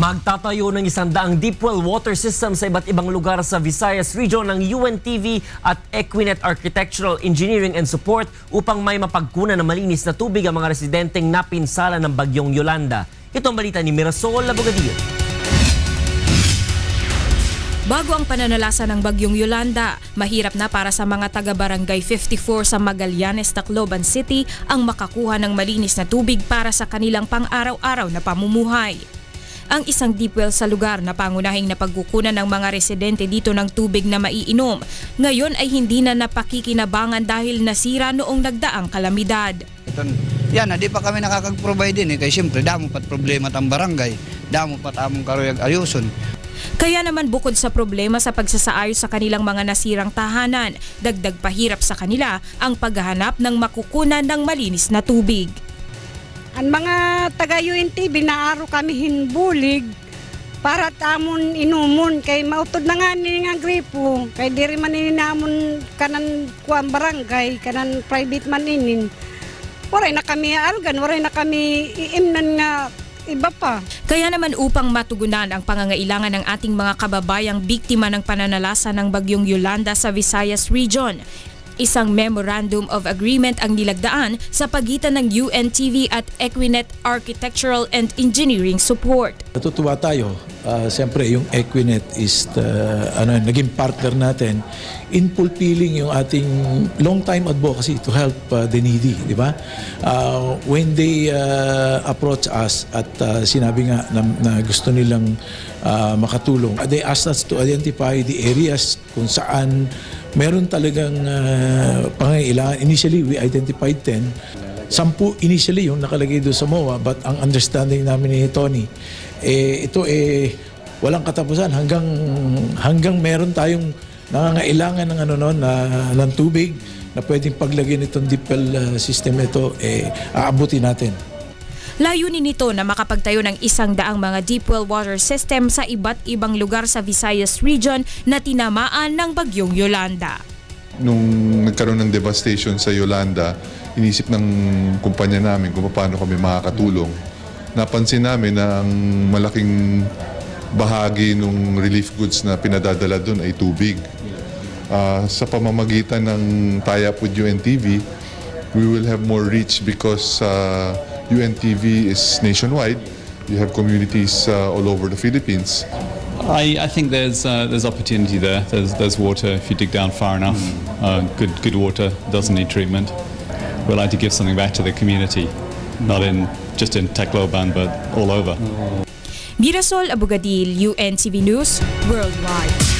Magtatayo ng isang daang deep well water system sa iba't ibang lugar sa Visayas region ng UNTV at Equinet Architectural Engineering and Support upang may mapagkunan ng malinis na tubig ang mga residenteng napinsala ng bagyong Yolanda. Ito ang balita ni Mirasol Labogadillo. Bago ang pananalasa ng bagyong Yolanda, mahirap na para sa mga taga-barangay 54 sa Magallanes, Tacloban City ang makakuha ng malinis na tubig para sa kanilang pang-araw-araw na pamumuhay. Ang isang deep well sa lugar na pangunahing napagkukunan ng mga residente dito ng tubig na maiinom, ngayon ay hindi na napakikinabangan dahil nasira noong nagdaang kalamidad. Ito, yan, di pa kami nakakag-provide din eh. Kaya siyempre, damo pat problema tang barangay. Damo pat among karuyag ayuson. Kaya naman bukod sa problema sa pagsasaayos sa kanilang mga nasirang tahanan, dagdag pahirap sa kanila ang paghahanap ng makukunan ng malinis na tubig. Ang mga taga UNTV naaro kami hinbulig para tamon inumon. Kay mautod na nga ni nga gripo kay diri man ini namon kanan kuan barangay kanan private man inin waray na kami algan waray na kami iimnan nga iba pa. Kaya naman upang matugunan ang pangangailangan ng ating mga kababayang biktima ng pananalasa ng bagyong Yolanda sa Visayas Region, isang Memorandum of Agreement ang nilagdaan sa pagitan ng UNTV at Equinet Architectural and Engineering Support. Natutuwa tayo. Uh, Siyempre, yung Equinet is the, ano, naging partner natin in fulfilling yung ating long-time advocacy to help uh, the needy, di ba? Uh, when they uh, approach us at uh, sinabi nga na, na gusto nilang uh, makatulong, they asked us to identify the areas kung saan meron talagang uh, pangailangan. Initially, we identified 10. Sampu initially yung nakalagay doon sa MOA but ang understanding namin ni Tony, eh, ito eh walang katapusan hanggang hanggang meron tayong nangangailangan ng ano no, na ng tubig na pwedeng paglagyan nitong deep well uh, system ito eh aabutin natin. Layunin nito na makapagtayo ng isang daang mga deep well water system sa iba't ibang lugar sa Visayas Region na tinamaan ng bagyong Yolanda. Nung nagkaroon ng devastation sa Yolanda, inisip ng kumpanya namin kung paano kami makakatulong. Napansin namin na ang malaking bahagi ng relief goods na pinadadala doon ay tubig. Uh, sa pamamagitan ng tie-up with UNTV, we will have more reach because uh, UNTV is nationwide. You have communities uh, all over the Philippines. I, I think there's uh, there's opportunity there. There's there's water if you dig down far enough. Uh, good good water doesn't need treatment. We'd like to give something back to the community, not in just in Tacloban but all over. Mirasol Abugadil, UNTV News, Worldwide.